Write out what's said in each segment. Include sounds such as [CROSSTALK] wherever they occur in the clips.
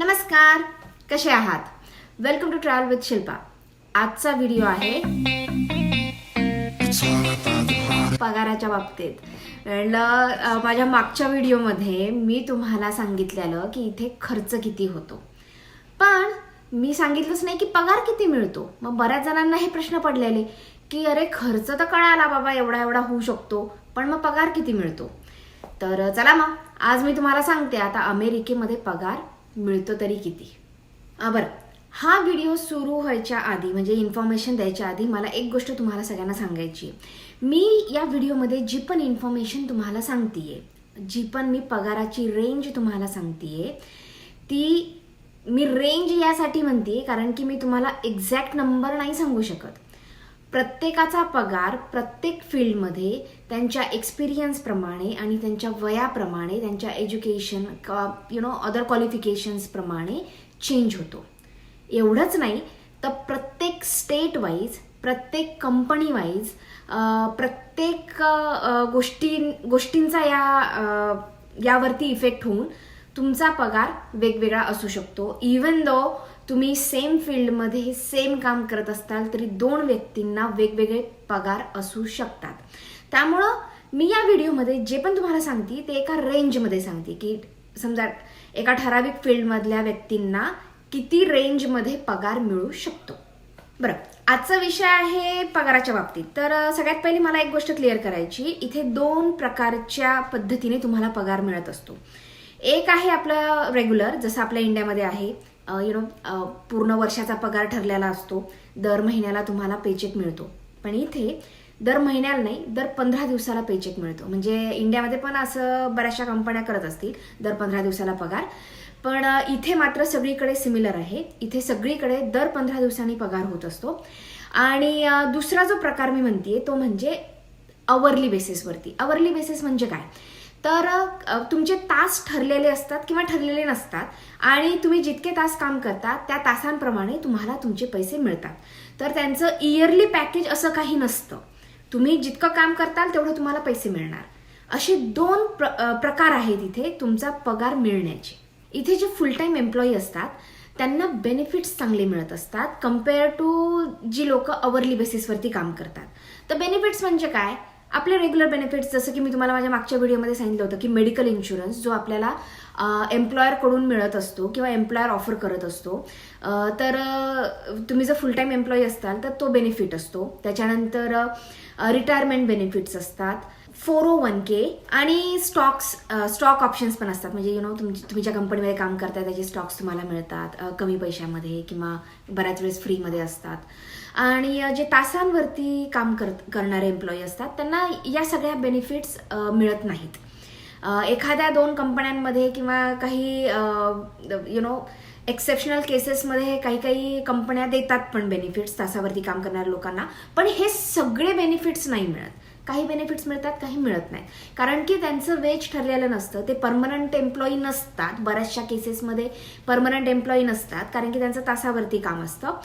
नमस्कार कसे आहात? Welcome to travel with Shilpa. आजचा व्हिडिओ आहे पगाराच्या बाबतीत. माझ्या मागच्या व्हिडिओमध्ये मी तुम्हाला सांगितलेलं की इथे खर्च किती होतो. पण मी सांगितलंच नाही की पगार किती मिळतो. मग बऱ्याच जणांना हे प्रश्न पडलेले की अरे खर्च तर कळाला बाबा एवढा एवढा होऊ शकतो पण मग पगार किती मिळतो? तर चला मग. आज मी तुम्हाला सांगते आता अमेरिकेमध्ये पगार मिळतो तरी किती? आ बरं. हा व्हिडिओ सुरू व्हायच्या आधी म्हणजे इन्फॉर्मेशन द्यायच्या आधी मला एक गोष्ट तुम्हाला सगळ्यांना सांगायची आहे. मी या व्हिडिओमध्ये जी पण इन्फॉर्मेशन तुम्हाला सांगतेय जी पण मी पगाराची रेंज तुम्हाला सांगतेय ती मी रेंज यासाठी म्हणते कारण की मी तुम्हाला एक्झॅक्ट नंबर नाही सांगू शकत. प्रत्येकाचा पगार प्रत्येक फील्डमध्ये त्यांच्या एक्सपिरियन्सप्रमाणे आणि त्यांच्या वयाप्रमाणे त्यांच्या एज्युकेशन यु नो अदर क्वालिफिकेशन्सप्रमाणे चेंज होतो. एवढंच नाही तर प्रत्येक स्टेट वाईज प्रत्येक कंपनी वाईज प्रत्येक गोष्टी गोष्टींचा या यावरती इफेक्ट होऊन तुमचा पगार वेगवेगळा असू शकतो. इवन दो तुम्ही सेम फील्डमध्ये सेम काम करत असताल तरी दोन व्यक्तींना वेगवेगळे पगार असू शकतात. त्यामुळं मी या व्हिडिओमध्ये जे पण तुम्हाला सांगते ते एका रेंजमध्ये सांगते की समजा एका ठराविक फील्डमधल्या व्यक्तींना किती रेंजमध्ये पगार मिळू शकतो. बरं आजचा विषय आहे पगाराच्या बाबतीत. तर सगळ्यात पहिली मला एक गोष्ट क्लिअर करायची. इथे दोन प्रकारच्या पद्धतीने तुम्हाला पगार मिळत असतो. एक आहे आपलं रेग्युलर जसं आपल्या इंडियामध्ये आहे. यु नो पूर्ण वर्षाचा पगार ठरलेला असतो. दर महिन्याला तुम्हाला पेचेक मिळतो. पण इथे दर महिन्याला नाही दर पंधरा दिवसाला पेचेक मिळतो. म्हणजे इंडियामध्ये पण असं बऱ्याचशा कंपन्या करत असतील दर पंधरा दिवसाला पगार. पण इथे मात्र सगळीकडे सिमिलर आहे. इथे सगळीकडे दर पंधरा दिवसांनी पगार होत असतो. आणि दुसरा जो प्रकार मी म्हणते तो म्हणजे अवर्ली बेसिसवरती अवर्ली बेसिस म्हणजे काय? तर तुमचे तास ठरलेले असतात किंवा ठरलेले नसतात आणि तुम्ही जितके तास काम करता त्या तासांप्रमाणे तुम्हाला तुमचे पैसे मिळतात. तर त्यांचं इयरली पॅकेज असं काही नसतं. तुम्ही जितकं काम करताल तेवढं तुम्हाला पैसे मिळणार. असे दोन प्र प्रकार आहेत इथे तुमचा पगार मिळण्याचे. इथे जे फुल टाईम एम्प्लॉई असतात त्यांना बेनिफिट्स चांगले मिळत असतात कंपेअर टू जी लोक अवरली बेसिसवरती काम करतात. तर बेनिफिट्स म्हणजे काय? आपले रेग्युलर बेनिफिट्स जसं की मी तुम्हाला माझ्या मागच्या व्हिडिओमध्ये सांगितलं होतं की मेडिकल इन्शुरन्स जो आपल्याला एम्प्लॉयरकडून मिळत असतो किंवा एम्प्लॉयर ऑफर करत असतो तर तुम्ही जर फुल टाईम एम्प्लॉई असताल तर तो बेनिफिट असतो. त्याच्यानंतर रिटायरमेंट बेनिफिट्स असतात फोर ओ वन के आणि स्टॉक्स स्टॉक ऑप्शन्स पण असतात. म्हणजे यु नो तुमची तुम्ही ज्या कंपनीमध्ये काम करताय त्याचे स्टॉक्स तुम्हाला मिळतात कमी पैशामध्ये किंवा बऱ्याच वेळेस फ्रीमध्ये असतात. आणि जे तासांवरती काम कर करणारे एम्प्लॉई असतात त्यांना या सगळ्या बेनिफिट्स मिळत नाहीत. एखाद्या दोन कंपन्यांमध्ये किंवा काही यु नो एक्सेप्शनल केसेसमध्ये काही काही कंपन्या देतात पण बेनिफिट्स तासावरती काम करणाऱ्या लोकांना पण हे सगळे बेनिफिट्स नाही मिळत. काही बेनिफिट्स मिळतात काही मिळत नाहीत. कारण की त्यांचं वेज ठरलेलं नसतं. ते परमनंट एम्प्लॉई नसतात. बऱ्याचशा केसेसमध्ये परमनंट एम्प्लॉई नसतात. कारण की त्यांचं तासावरती काम असतं.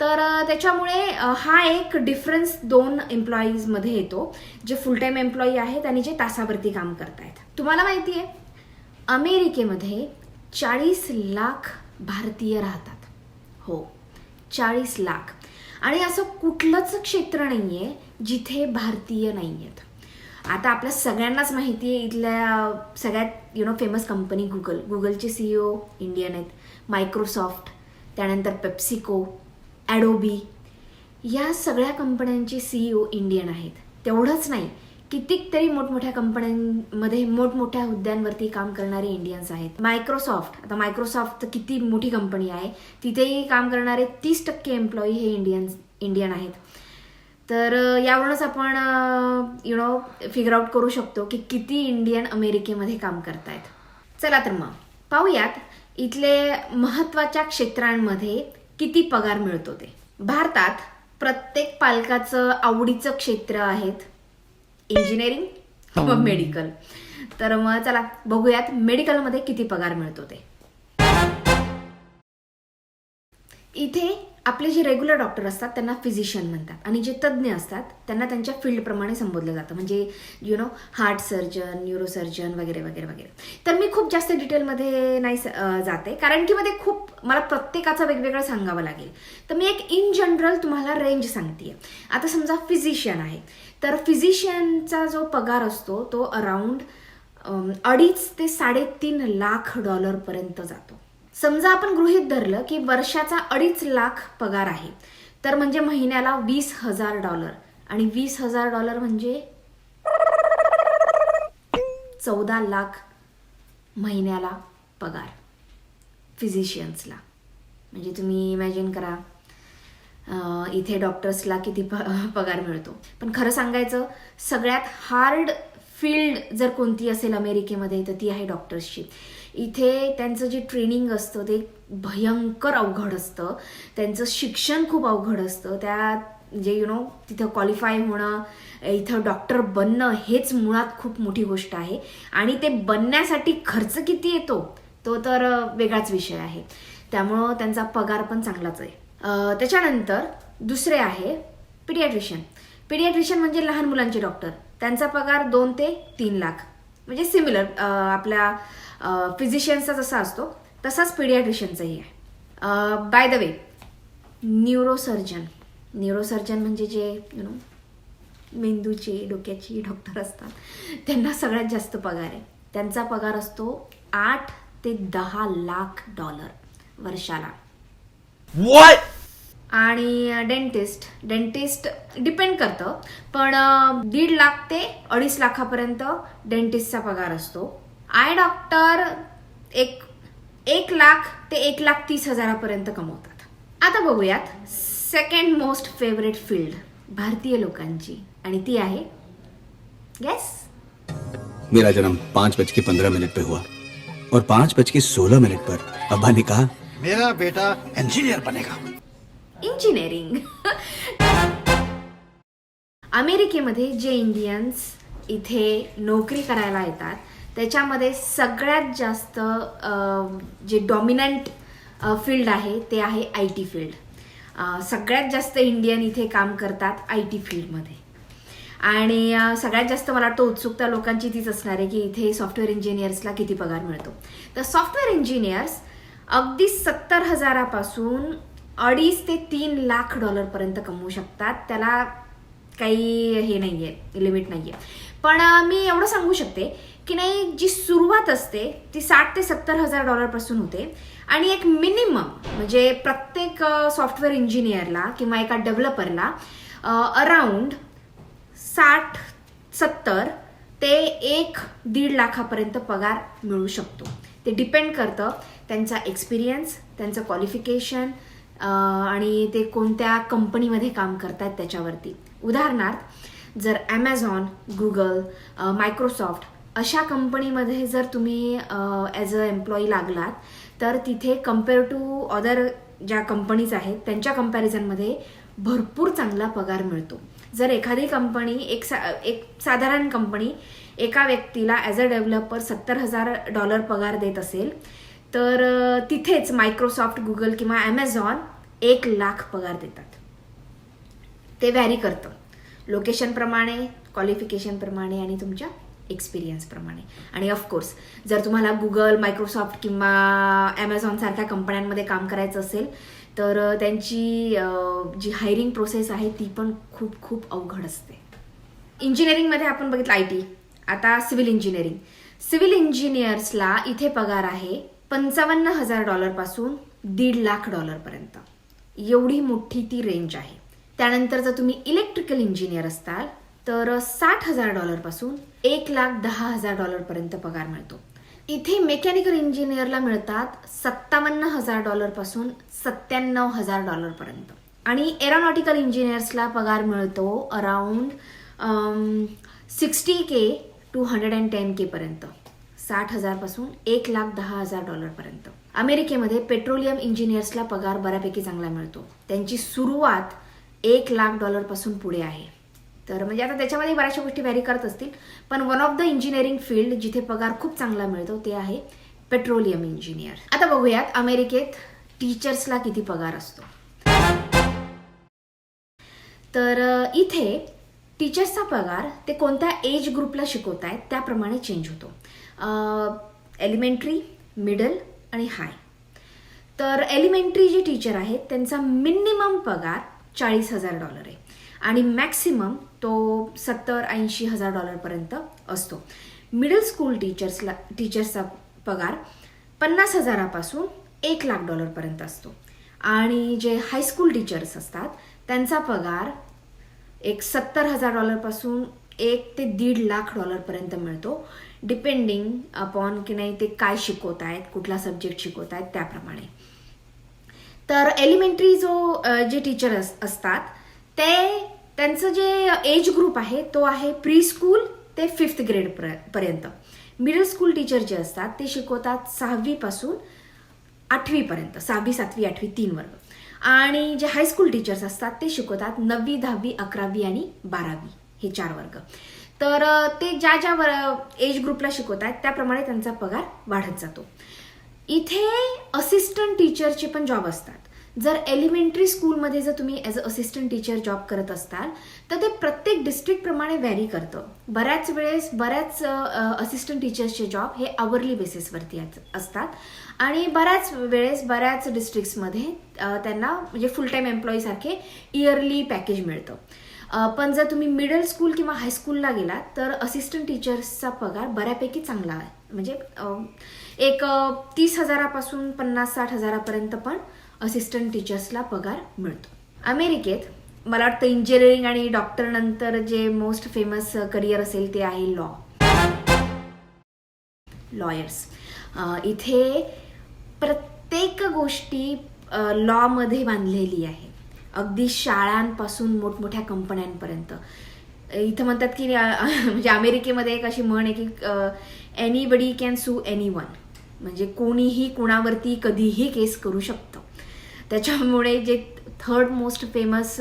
तर त्याच्यामुळे हा एक डिफरन्स दोन एम्प्लॉईजमध्ये येतो. जे फुल टाईम एम्प्लॉई आहेत आणि जे तासावरती काम करतायत. तुम्हाला माहिती आहे अमेरिकेमध्ये चाळीस लाख भारतीय राहतात. हो चाळीस लाख. आणि असं कुठलंच क्षेत्र नाही आहे जिथे भारतीय नाही आहेत आता आपल्या सगळ्यांनाच माहिती आहे इथल्या सगळ्यात you know famous company Google गुगलचे सीईओ इंडियन आहेत. मायक्रोसॉफ्ट त्यानंतर पेप्सिको ॲडोबी या सगळ्या कंपन्यांचे सीईओ इंडियन आहेत. तेवढंच नाही कितीतरी मोठमोठ्या कंपन्यांमध्ये मोठमोठ्या हुद्द्यांवरती काम करणारे इंडियन्स आहेत. मायक्रोसॉफ्ट आता मायक्रोसॉफ्ट किती मोठी कंपनी आहे. तिथेही काम करणारे तीस टक्के एम्प्लॉई हे इंडियन्स इंडियन आहेत. तर यावरूनच आपण यु नो फिगर आउट करू शकतो की किती इंडियन अमेरिकेमध्ये काम करतायत. चला तर मग पाहूयात इथले महत्त्वाच्या क्षेत्रांमध्ये किती पगार मिळतो ते? भारतात प्रत्येक पालकाचं आवडीचं क्षेत्र आहेत इंजिनिअरिंग व मेडिकल तर मग चला बघूयात मेडिकलमध्ये किती पगार मिळतो ते. इथे आपले जे रेग्युलर डॉक्टर असतात त्यांना फिजिशियन म्हणतात. आणि जे तज्ज्ञ असतात त्यांना त्यांच्या फील्डप्रमाणे संबोधलं जातं. म्हणजे you know heart surgeon neurosurgeon वगैरे वगैरे वगैरे. तर मी खूप जास्त डिटेलमध्ये नाही स- जाते. कारण की मध्ये खूप मला प्रत्येकाचं वेगवेगळं सांगावं लागेल. तर मी एक इन जनरल तुम्हाला रेंज सांगते आता समजा फिजिशियन आहे. तर फिजिशियनचा जो पगार असतो तो अराउंड अडीच ते साडेतीन लाख डॉलरपर्यंत जातो. समजा आपण गृहित धरलं की वर्षाचा अडीच लाख पगार आहे तर म्हणजे महिन्याला वीस हजार डॉलर. आणि वीस हजार डॉलर म्हणजे चौदा लाख महिन्याला पगार. फिजिशियन्सला म्हणजे तुम्ही इमॅजिन करा इथे डॉक्टर्सला किती प पगार मिळतो. पण खरं सांगायचं सगळ्यात हार्ड फील्ड जर कोणती असेल अमेरिकेमध्ये तर ती आहे डॉक्टर्सची. इथे त्यांचं जे ट्रेनिंग असतं ते भयंकर अवघड असतं. त्यांचं शिक्षण खूप अवघड असतं. त्या जे यु नो तिथं क्वालिफाय होणं इथं डॉक्टर बनणं हेच मुळात खूप मोठी गोष्ट आहे. आणि ते बनण्यासाठी खर्च किती येतो तो तर वेगळाच विषय आहे. त्यामुळं त्यांचा पगार पण चांगलाच आहे. त्याच्यानंतर दुसरे आहे पिडियाट्रिशियन. पिडियाट्रिशियन म्हणजे लहान मुलांचे डॉक्टर. त्यांचा पगार दोन ते तीन लाख. म्हणजे सिमिलर आपल्या फिजिशियन्सचा जसा असतो तसाच पिडियाट्रिशियनचाही आहे. By the way neurosurgeon neurosurgeon म्हणजे जे यु नो मेंदूचे डोक्याचे डॉक्टर असतात त्यांना सगळ्यात जास्त पगार आहे. त्यांचा पगार असतो आठ ते दहा लाख डॉलर वर्षाला. What? आणि डेंटिस्ट डेंटिस्ट डिपेंड करतं. पण दीड लाख ते अडीच लाखापर्यंत डेंटिस्टचा पगार असतो. आय डॉक्टर एक एक लाख ते एक लाख तीस हजारापर्यंत कमवतात. आता बघूयात सेकंड मोस्ट फेवरेट फील्ड भारतीय लोकांची. आणि ती आहे येस मेरा जन्म पाँच बज के पंद्रह मिनट पे हुआ और पाँच बज के सोलह मिनट पर अब्बा ने कहा मेरा बेटा इंजीनियर बनेगा। इंजिनिअरिंग [LAUGHS] अमेरिकेमध्ये जे इंडियन्स इथे नोकरी करायला येतात त्याच्यामध्ये सगळ्यात जास्त जे डॉमिनंट फील्ड आहे ते आहे आय टी फील्ड सगळ्यात जास्त इंडियन इथे काम करतात आय टी फील्डमध्ये आणि सगळ्यात जास्त मला वाटतं उत्सुकता लोकांची तीच असणार आहे की इथे सॉफ्टवेअर इंजिनियर्सला किती पगार मिळतो. तर सॉफ्टवेअर इंजिनियर्स अगदी सत्तर हजारापासून अडीच ते तीन लाख डॉलरपर्यंत कमवू शकतात. त्याला काही हे नाही आहे लिमिट नाही आहे पण मी एवढं सांगू शकते की नाही जी सुरुवात असते ती साठ ते सत्तर हजार डॉलरपासून होते. आणि एक मिनिमम म्हणजे प्रत्येक सॉफ्टवेअर इंजिनियरला किंवा एका डेव्हलपरला अराउंड साठ सत्तर ते एक दीड लाखापर्यंत पगार मिळू शकतो. ते डिपेंड करतं त्यांचा एक्सपिरियन्स त्यांचं क्वालिफिकेशन आणि ते कोणत्या कंपनीमध्ये काम करतात त्याच्यावरती. उदाहरणार्थ जर ॲमेझॉन गुगल मायक्रोसॉफ्ट अशा कंपनीमध्ये जर तुम्ही ॲज अ एम्प्लॉई लागलात तर तिथे कंपेअर टू अदर ज्या कंपनीज आहेत त्यांच्या कम्पॅरिझनमध्ये भरपूर चांगला पगार मिळतो. जर एखादी कंपनी एक सा एक साधारण कंपनी एका व्यक्तीला ॲज अ डेव्हलपर सत्तर हजार डॉलर पगार देत असेल तर तिथेच मायक्रोसॉफ्ट गुगल किंवा ॲमेझॉन एक लाख पगार देतात. ते व्हॅरी करतं. लोकेशनप्रमाणे क्वालिफिकेशनप्रमाणे आणि तुमच्या एक्सपिरियन्सप्रमाणे आणि ऑफकोर्स जर तुम्हाला गुगल मायक्रोसॉफ्ट किंवा ॲमेझॉन सारख्या कंपन्यांमध्ये काम करायचं असेल तर त्यांची जी हायरिंग प्रोसेस आहे ती पण खूप खूप अवघड असते. इंजिनिअरिंगमध्ये आपण बघितलं आय टी आता सिव्हिल इंजिनिअरिंग सिव्हिल इंजिनियर्सला इथे पगार आहे पंचावन्न हजार डॉलरपासून दीड लाख डॉलरपर्यंत एवढी मोठी ती रेंज आहे. त्यानंतर जर तुम्ही इलेक्ट्रिकल इंजिनियर असताल तर साठ हजार डॉलरपासून एक लाख दहा हजार डॉलरपर्यंत पगार मिळतो. इथे मेकॅनिकल इंजिनियरला मिळतात सत्तावन्न हजार डॉलरपासून सत्त्याण्णव हजार डॉलरपर्यंत आणि एरोनॉटिकल इंजिनियर्सला पगार मिळतो around sixty k to hundred and ten k पर्यंत. साठ हजारपासून एक लाख दहा हजार डॉलरपर्यंत अमेरिकेमध्ये पेट्रोलियम इंजिनियर्सला पगार बऱ्यापैकी चांगला मिळतो. त्यांची सुरुवात एक लाख डॉलरपासून पुढे आहे. तर म्हणजे आता त्याच्यामध्ये बऱ्याचशा गोष्टी व्हॅरी करत असतील पण one of the engineering field जिथे पगार खूप चांगला मिळतो ते आहे पेट्रोलियम इंजिनियर. आता बघूयात अमेरिकेत टीचर्सला किती पगार असतो. तर इथे टीचर्सचा पगार ते कोणत्या एज ग्रुपला शिकवत आहेत त्याप्रमाणे चेंज होतो. एलिमेंटरी मिडल आणि हाय. तर एलिमेंटरी जे टीचर आहेत त्यांचा मिनिमम पगार चाळीस हजार डॉलर आहे. आणि मॅक्सिमम तो सत्तर ऐंशी हजार डॉलरपर्यंत असतो. मिडल स्कूल टीचर्सला टीचर्सचा पगार पन्नास हजारापासून एक लाख डॉलरपर्यंत असतो. आणि जे हायस्कूल टीचर्स असतात त्यांचा पगार एक सत्तर हजार डॉलरपासून एक ते दीड लाख डॉलरपर्यंत मिळतो. डिपेंडिंग अपॉन की नाही ते काय शिकवत आहेत कुठला सब्जेक्ट शिकवत आहेत त्याप्रमाणे. तर एलिमेंटरी जो जे टीचर अस असतात ते त्यांचं जे एज ग्रुप आहे तो आहे प्री स्कूल ते फिफ्थ ग्रेड पर्यंत. मिडल स्कूल टीचर जे असतात ते शिकवतात सहावीपासून आठवीपर्यंत सहावी सातवी आठवी तीन वर्ग. आणि जे हायस्कूल टीचर्स असतात ते शिकवतात नववी दहावी अकरावी आणि बारावी हे चार वर्ग. तर ते ज्या ज्या एज ग्रुपला शिकवतात त्याप्रमाणे त्यांचा पगार वाढत जातो. इथे असिस्टंट टीचरचे पण जॉब असतात. जर एलिमेंटरी स्कूलमध्ये जर तुम्ही as a assistant teacher job करत असताल तर ते प्रत्येक डिस्ट्रिक्टप्रमाणे व्हॅरी करतं. बऱ्याच वेळेस बऱ्याच असिस्टंट टीचर्सचे जॉब हे आवरली बेसिसवरती असतात. आणि बऱ्याच वेळेस बऱ्याच डिस्ट्रिक्ट्समध्ये त्यांना म्हणजे फुल टाईम एम्प्लॉईसारखे इयरली पॅकेज मिळतं. पण जर तुम्ही मिडल स्कूल किंवा हायस्कूलला गेलात तर असिस्टंट टीचर्सचा पगार बऱ्यापैकी चांगला आहे. म्हणजे एक तीस हजारापासून पन्नास साठ हजारापर्यंत पण असिस्टंट टीचर्सला पगार मिळतो. अमेरिकेत मला वाटतं इंजिनिअरिंग आणि डॉक्टर नंतर जे मोस्ट फेमस करिअर असेल ते आहे लॉ लॉयर्स इथे प्रत्येक गोष्टी लॉमध्ये बांधलेली आहे. अगदी शाळांपासून मोठमोठ्या कंपन्यांपर्यंत. इथं म्हणतात की म्हणजे अमेरिकेमध्ये एक अशी म्हण आहे की anybody can sue anyone म्हणजे कोणीही कोणावरती कधीही केस करू शकतं. त्याच्यामुळे जे थर्ड मोस्ट फेमस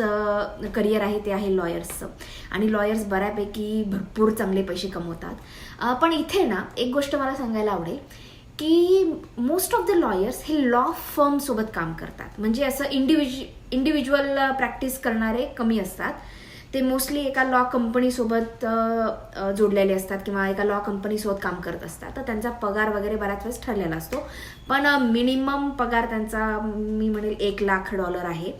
करिअर आहे ते आहे लॉयर्सचं आणि लॉयर्स बऱ्यापैकी भरपूर चांगले पैसे कमवतात. पण इथे ना एक गोष्ट मला सांगायला आवडेल. की मोस्ट ऑफ द लॉयर्स हे लॉ फर्मसोबत काम करतात. म्हणजे असं इंडिव्हिज इंडिव्हिज्युअल प्रॅक्टिस करणारे कमी असतात. ते मोस्टली एका लॉ कंपनीसोबत जोडलेले असतात किंवा एका लॉ कंपनीसोबत काम करत असतात. तर त्यांचा पगार वगैरे बऱ्याच वेळेस ठरलेला असतो. पण मिनिमम पगार त्यांचा मी म्हणेल एक लाख डॉलर आहे.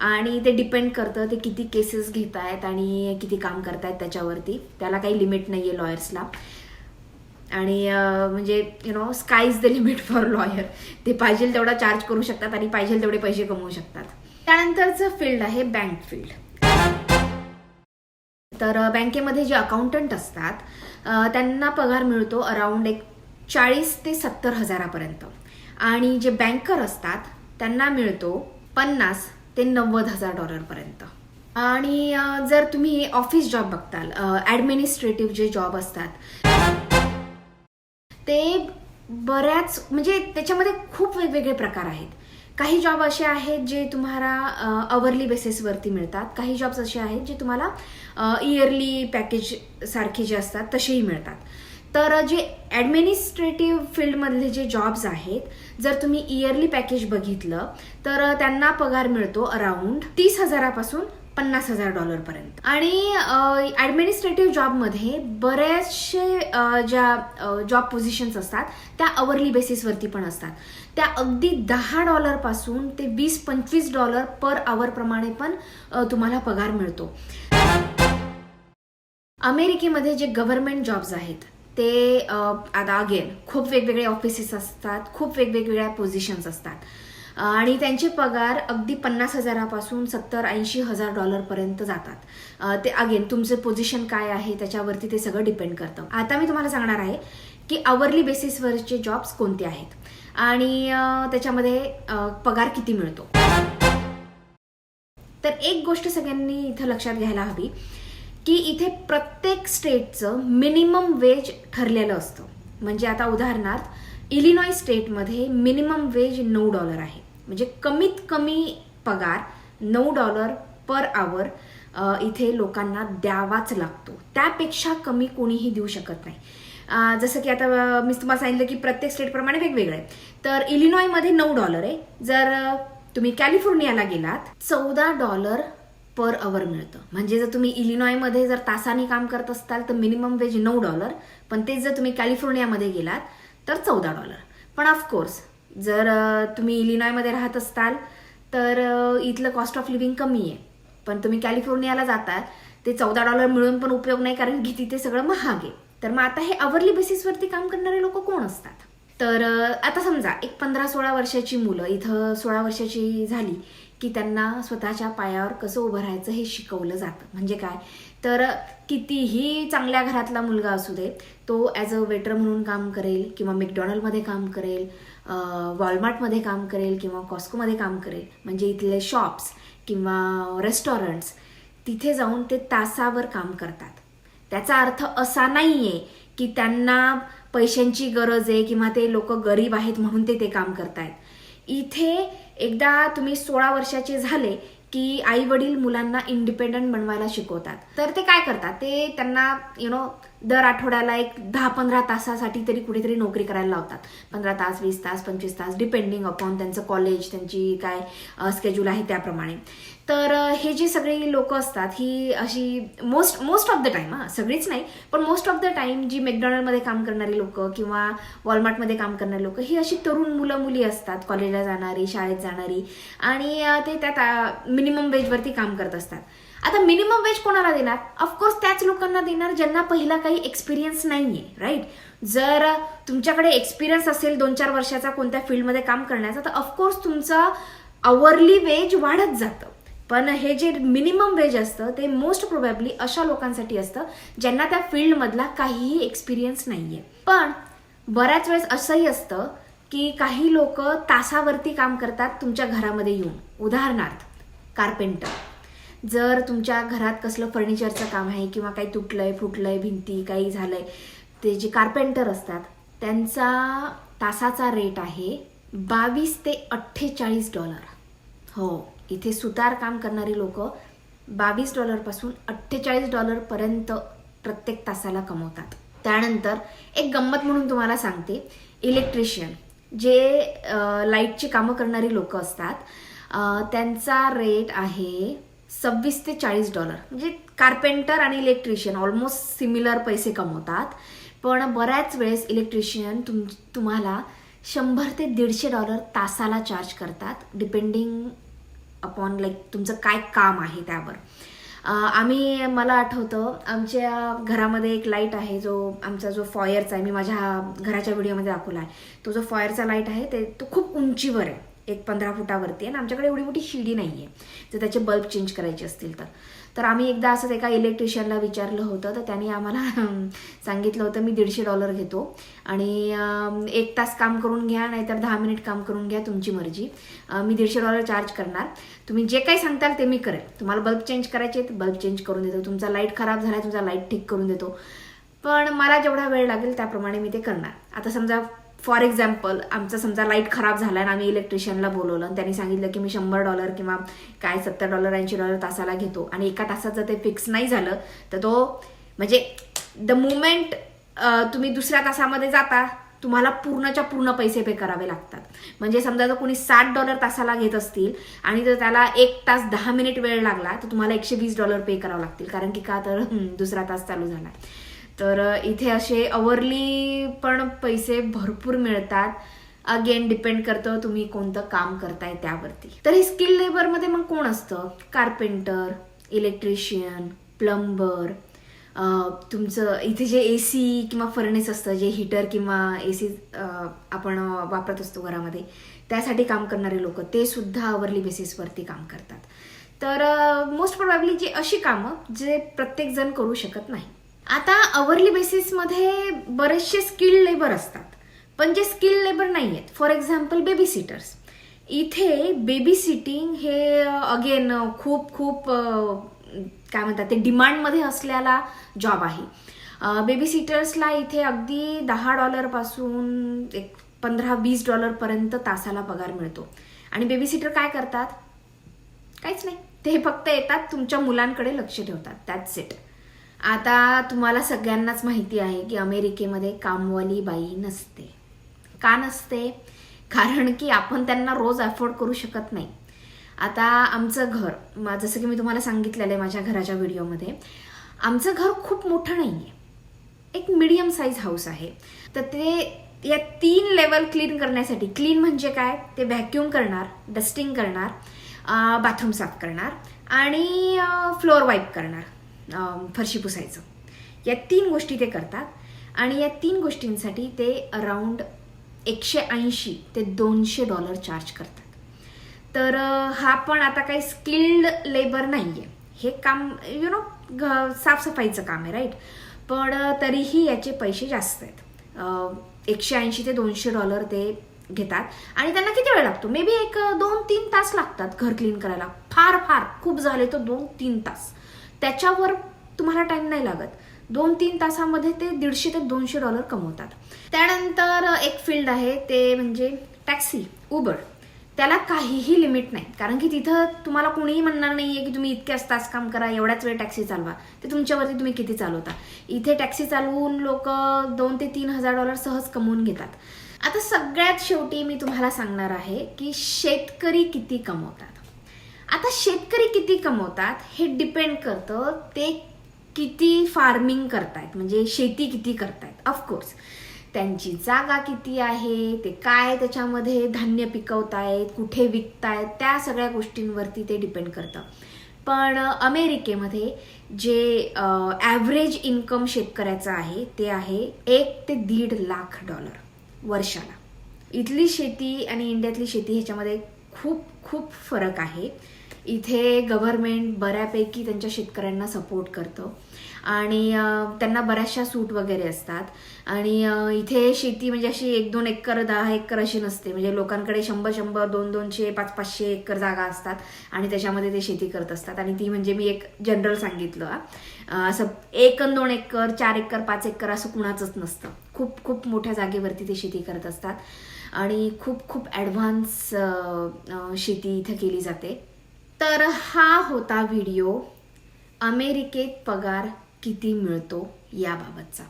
आणि ते डिपेंड करतं ते किती केसेस घेत आहेत आणि किती काम करतायत त्याच्यावरती. त्याला काही लिमिट नाही आहे लॉयर्सला आणि म्हणजे you know sky is the limit for lawyer ते पाहिजे तेवढा चार्ज करू शकतात आणि पाहिजे तेवढे पैसे कमवू शकतात. त्यानंतरचं फील्ड आहे बँक फील्ड तर बँकेमध्ये जे अकाउंटंट असतात त्यांना पगार मिळतो अराऊंड एक चाळीस ते सत्तर हजारापर्यंत. आणि जे बँकर असतात त्यांना मिळतो पन्नास ते नव्वद हजार डॉलरपर्यंत आणि जर तुम्ही ऑफिस जॉब बघताल ॲडमिनिस्ट्रेटिव्ह जे जॉब असतात ते बऱ्याच म्हणजे त्याच्यामध्ये खूप वेगवेगळे प्रकार आहेत. काही जॉब असे आहेत जे तुम्हाला अवरली बेसिसवरती मिळतात. काही जॉब्स असे आहेत जे तुम्हाला इयरली पॅकेज सारखे जे असतात तसेही मिळतात. तर जे ॲडमिनिस्ट्रेटिव्ह फील्डमधले जे जॉब्स आहेत जर तुम्ही इयरली पॅकेज बघितलं तर त्यांना पगार मिळतो अराउंड तीस हजारापासून पन्नास हजार डॉलरपर्यंत. आणि ॲडमिनिस्ट्रेटिव्ह जॉबमध्ये बऱ्याचशे ज्या जॉब पोझिशन्स असतात त्या अवरली बेसिसवरती पण असतात. त्या अगदी दहा डॉलरपासून ते वीस पंचवीस डॉलर पर आवर प्रमाणे पण तुम्हाला पगार मिळतो. अमेरिकेमध्ये जे गव्हर्नमेंट जॉब्स आहेत ते आता अगेन खूप वेगवेगळे ऑफिसेस असतात खूप वेगवेगळ्या पोझिशन्स असतात. आणि त्यांचे पगार अगदी पन्नास हजारापासून सत्तर ऐंशी हजार डॉलरपर्यंत जातात. ते अगेन तुमचं पोझिशन काय आहे त्याच्यावरती ते सगळं डिपेंड करतं. आता मी तुम्हाला सांगणार आहे की आवरली बेसिसवरचे जॉब्स कोणते आहेत. आणि त्याच्यामध्ये पगार किती मिळतो. तर एक गोष्ट सगळ्यांनी इथं लक्षात घ्यायला हवी की इथे प्रत्येक स्टेटचं मिनिमम वेज ठरलेलं असतं. म्हणजे आता उदाहरणार्थ इलिनॉय स्टेटमध्ये मिनिमम वेज नऊ डॉलर आहे. म्हणजे कमीत कमी पगार नऊ डॉलर पर आवर इथे लोकांना द्यावाच लागतो. त्यापेक्षा कमी कोणीही देऊ शकत नाही. जसं की आता मी तुम्हाला सांगितलं की प्रत्येक स्टेटप्रमाणे वेगवेगळं आहे तर इलिनॉयमध्ये नऊ डॉलर आहे. जर तुम्ही कॅलिफोर्नियाला गेलात चौदा डॉलर पर अवर मिळतं. म्हणजे जर तुम्ही इलिनॉयमध्ये जर तासाने काम करत असताल तर मिनिमम वेज नऊ डॉलर. पण तेच जर तुम्ही कॅलिफोर्नियामध्ये गेलात तर चौदा डॉलर. पण ऑफकोर्स जर तुम्ही इलिनॉयमध्ये राहत असताल तर इथलं कॉस्ट ऑफ लिव्हिंग कमी आहे. पण तुम्ही कॅलिफोर्नियाला जातात ते चौदा डॉलर मिळून पण उपयोग नाही कारण की तिथे सगळं महाग आहे. तर मग आता हे अवरली बेसिसवरती काम करणारे लोक कोण असतात? तर आता समजा एक पंधरा सोळा वर्षाची मुलं इथं सोळा वर्षाची झाली की त्यांना स्वतःच्या पायावर कसं उभं राहायचं हे शिकवलं जातं. म्हणजे काय? तर कितीही चांगल्या घरातला मुलगा असू दे तो ॲज अ वेटर म्हणून काम करेल किंवा मॅकडॉनल्डमध्ये काम करेल वॉलमार्टमध्ये काम करेल किंवा कॉस्कोमध्ये काम करेल म्हणजे इथले शॉप्स किंवा रेस्टॉरंट्स तिथे जाऊन ते तासावर काम करतात. त्याचा अर्थ असा नाही आहे की त्यांना पैशांची गरज आहे किंवा ते लोक गरीब आहेत म्हणून ते ते काम करतायत. इथे एकदा तुम्ही सोळा वर्षाचे झाले की आई वडील मुलांना इंडिपेंडंट बनवायला शिकवतात. तर ते काय करतात? ते त्यांना यु नो दर आठवड्याला एक दहा पंधरा तासासाठी तरी कुठेतरी नोकरी करायला लावतात. पंधरा तास वीस तास पंचवीस तास डिपेंडिंग अपॉन त्यांचं कॉलेज त्यांची काय स्केड्यूल आहे त्याप्रमाणे. तर हे जी सगळी लोक असतात ही अशी most most of the time हां सगळीच नाही पण मोस्ट ऑफ द टाईम जी मॅकडॉनल्डमध्ये काम करणारी लोक किंवा वॉलमार्टमध्ये काम करणारी लोक ही अशी तरुण मुलं मुली असतात कॉलेजला जाणारी शाळेत जाणारी आणि ते त्यात मिनिमम वेजवरती काम करत असतात. आता मिनिमम वेज कोणाला देणार? ऑफकोर्स त्याच लोकांना देणार ज्यांना पहिला काही एक्सपिरियन्स नाही आहे राईट जर तुमच्याकडे एक्सपिरियन्स असेल दोन चार वर्षाचा कोणत्या फील्डमध्ये काम करण्याचा तर ऑफकोर्स तुमचं आवरली वेज वाढत जातं. पण हे जे मिनिमम वेज असतं ते मोस्ट प्रोबॅबली अशा लोकांसाठी असतं ज्यांना त्या फील्डमधला काहीही एक्सपिरियन्स नाही आहे पण बऱ्याच वेळेस असंही असतं की काही लोक तासावरती काम करतात तुमच्या घरामध्ये येऊन. उदाहरणार्थ कार्पेंटर जर तुमच्या घरात कसलं फर्निचरचं काम आहे किंवा काही तुटलंय फुटलंय भिंती काही झालंय ते जे कार्पेंटर असतात त्यांचा तासाचा रेट आहे बावीस ते अठ्ठेचाळीस डॉलर हो. इथे सुतार काम करणारी लोक बावीस डॉलरपासून अठ्ठेचाळीस डॉलरपर्यंत प्रत्येक तासाला कमवतात. त्यानंतर एक गंमत म्हणून तुम्हाला सांगते. इलेक्ट्रिशियन जे लाईटची कामं करणारी लोक असतात त्यांचा रेट आहे सव्वीस ते चाळीस डॉलर म्हणजे कार्पेंटर आणि इलेक्ट्रिशियन ऑलमोस्ट सिमिलर पैसे कमवतात. पण बऱ्याच वेळेस इलेक्ट्रिशियन तुम तुम्हाला शंभर ते दीडशे डॉलर तासाला चार्ज करतात डिपेंडिंग अपॉन लाईक तुमचं काय काम आहे त्यावर. आम्ही मला आठवतं आमच्या घरामध्ये एक लाइट आहे जो आमचा जो फॉयरचा आहे मी माझ्या घराच्या व्हिडिओमध्ये दाखवला आहे तो जो फॉयरचा लाइट आहे ते तो खूप उंचीवर आहे. एक पंधरा फुटावरती आहे आणि आमच्याकडे एवढी मोठी शिडी नाही आहे जर त्याचे बल्ब चेंज करायचे असतील तर. तर आम्ही एकदा असंच एका इलेक्ट्रिशियनला विचारलं होतं तर त्याने आम्हाला [LAUGHS] सांगितलं होतं मी दीडशे डॉलर घेतो आणि एक तास काम करून घ्या नाहीतर दहा मिनिट काम करून घ्या तुमची मर्जी. मी दीडशे डॉलर चार्ज करणार. तुम्ही जे काही सांगताल ते मी करेल तुम्हाला बल्ब चेंज करायचे तर बल्ब चेंज करून देतो. तुमचा लाइट खराब झाला तुमचा लाइट ठीक करून देतो. पण मला जेवढा वेळ लागेल त्याप्रमाणे मी ते करणार. आता समजा फॉर एक्झाम्पल आमचा समजा लाइट खराब झाला आणि आम्ही इलेक्ट्रिशियनला बोलवलं आणि त्यांनी सांगितलं की मी शंभर डॉलर किंवा काय सत्तर डॉलर ऐंशी डॉलर तासाला घेतो. आणि एका तासात जर ते फिक्स नाही झालं तर तो म्हणजे द मुमेंट तुम्ही दुसऱ्या तासामध्ये जाता तुम्हाला पूर्णच्या पूर्ण पैसे पे करावे लागतात. म्हणजे समजा जर कोणी साठ डॉलर तासाला घेत असतील आणि जर त्याला एक तास दहा मिनिट वेळ लागला तर तुम्हाला एकशे वीस डॉलर पे करावं लागतील. कारण की का तर दुसरा तास चालू झाला तर इथे असे अवरली पण पैसे भरपूर मिळतात. अगेन डिपेंड करतं तुम्ही कोणतं काम करताय त्यावरती. तर हे स्किल लेबरमध्ये मग कोण असतं? कार्पेंटर इलेक्ट्रिशियन प्लंबर तुमचं इथे जे ए सी किंवा फर्नेस असतं जे हीटर किंवा ए सी आपण वापरत असतो घरामध्ये त्यासाठी काम करणारे लोक ते सुद्धा अवरली बेसिसवरती काम करतात. तर मोस्ट प्रोबॅबली जी अशी कामं जे प्रत्येकजण करू शकत नाही. आता अवरली बेसिसमध्ये बरेचसे स्किल्ड लेबर असतात. पण जे स्किल्ड लेबर नाही आहेत फॉर एक्झाम्पल बेबी सिटर्स इथे बेबी सिटिंग हे अगेन खूप खूप काय म्हणतात ते डिमांडमध्ये असलेला जॉब आहे. बेबी सिटर्सला इथे अगदी दहा डॉलरपासून एक पंधरा वीस डॉलरपर्यंत तासाला पगार मिळतो. आणि बेबी सिटर काय करतात? काहीच नाही. ते फक्त येतात तुमच्या मुलांकडे लक्ष ठेवतात. दॅट्स इट आता तुम्हाला सगळ्यांनाच माहिती आहे की अमेरिकेमध्ये कामवाली बाई नसते. का नसते? कारण की आपण त्यांना रोज अफोर्ड करू शकत नाही. आता आमचं घर जसं की मी तुम्हाला सांगितलेलं आहे माझ्या घराच्या व्हिडिओमध्ये आमचं घर खूप मोठं नाही आहे एक मिडियम साईज हाऊस आहे. तर ते या तीन लेवल क्लीन करण्यासाठी क्लीन म्हणजे काय? ते व्हॅक्यूम करणार डस्टिंग करणार बाथरूम साफ करणार आणि फ्लोअर वाईप करणार. फरशी पुसायचं. या तीन गोष्टी ते करतात आणि या तीन गोष्टींसाठी ते अराऊंड एकशे ऐंशी ते दोनशे डॉलर चार्ज करतात. तर हा पण आता काही स्किल्ड लेबर नाही आहे हे काम यु नो साफसफाईचं काम आहे राईट पण तरीही याचे पैसे जास्त आहेत. एकशे ऐंशी ते दोनशे डॉलर ते घेतात. आणि त्यांना किती वेळ लागतो? मे बी एक दोन तीन तास लागतात घर क्लीन करायला. फार फार. खूप झाले तर दोन तीन तास. त्याच्यावर तुम्हाला टाईम नाही लागत. दोन तीन तासामध्ये ते दीडशे ते दोनशे डॉलर कमवतात. त्यानंतर एक फील्ड आहे ते म्हणजे टॅक्सी उबर त्याला काहीही लिमिट नाही. कारण की तिथं तुम्हाला कोणीही म्हणणार नाही आहे की तुम्ही इतक्याच तास काम करा एवढ्याच वेळ टॅक्सी चालवा. ते तुमच्यावरती तुम्ही किती चालवता? इथे टॅक्सी चालवून लोक दोन ते तीन हजार डॉलर सहज कमवून घेतात. आता सगळ्यात शेवटी मी तुम्हाला सांगणार आहे की शेतकरी किती कमवतात. आता शेतकरी किती कमवतात हे डिपेंड करतं ते किती फार्मिंग करतायत. म्हणजे शेती किती करतायत. ऑफकोर्स त्यांची जागा किती आहे ते काय त्याच्यामध्ये धान्य पिकवतायत कुठे विकतायत त्या सगळ्या गोष्टींवरती ते डिपेंड करतं. पण अमेरिकेमध्ये जे ॲव्हरेज इन्कम शेतकऱ्याचं आहे ते आहे एक ते दीड लाख डॉलर वर्षाला. इथली शेती आणि इंडियातली शेती ह्याच्यामध्ये खूप खूप फरक आहे. इथे गव्हर्नमेंट बऱ्यापैकी त्यांच्या शेतकऱ्यांना सपोर्ट करतं. आणि त्यांना बऱ्याचशा सूट वगैरे असतात. आणि इथे शेती म्हणजे अशी एक दोन एकर दहा एकर अशी नसते. म्हणजे लोकांकडे शंभर शंभर दोन दोनशे पाच पाचशे एकर जागा असतात. आणि त्याच्यामध्ये ते शेती करत असतात. आणि ती म्हणजे मी एक जनरल सांगितलं. असं एक अन दोन एकर चार एकर पाच एकर असं कुणाचंच नसतं. खूप खूप मोठ्या जागेवरती ते शेती करत असतात. आणि खूप खूप ॲडव्हान्स शेती इथं केली जाते. तर हा होता व्हिडिओ अमेरिकेत पगार किती मिळतो याबाबतचा?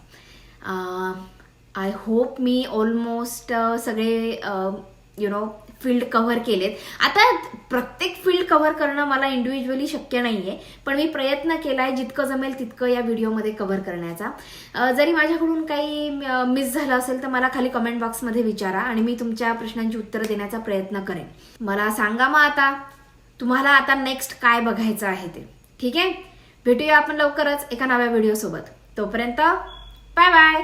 आय होप मी ऑलमोस्ट सगळे यु नो फील्ड कव्हर केलेत. आता प्रत्येक फील्ड कव्हर करणं मला इंडिव्हिज्युअली शक्य नाही आहे पण मी प्रयत्न केला आहे जितकं जमेल तितकं या व्हिडिओमध्ये कव्हर करण्याचा. जरी माझ्याकडून काही मिस झालं असेल तर मला खाली कमेंट बॉक्समध्ये विचारा आणि मी तुमच्या प्रश्नांची उत्तरं देण्याचा प्रयत्न करेन. मला सांगा मग आता तुम्हाला आता नेक्स्ट काय बघायचं आहे ते. ठीक आहे? भेटूया आपण लवकरच एका नव्या व्हिडिओसोबत तोपर्यंत बाय बाय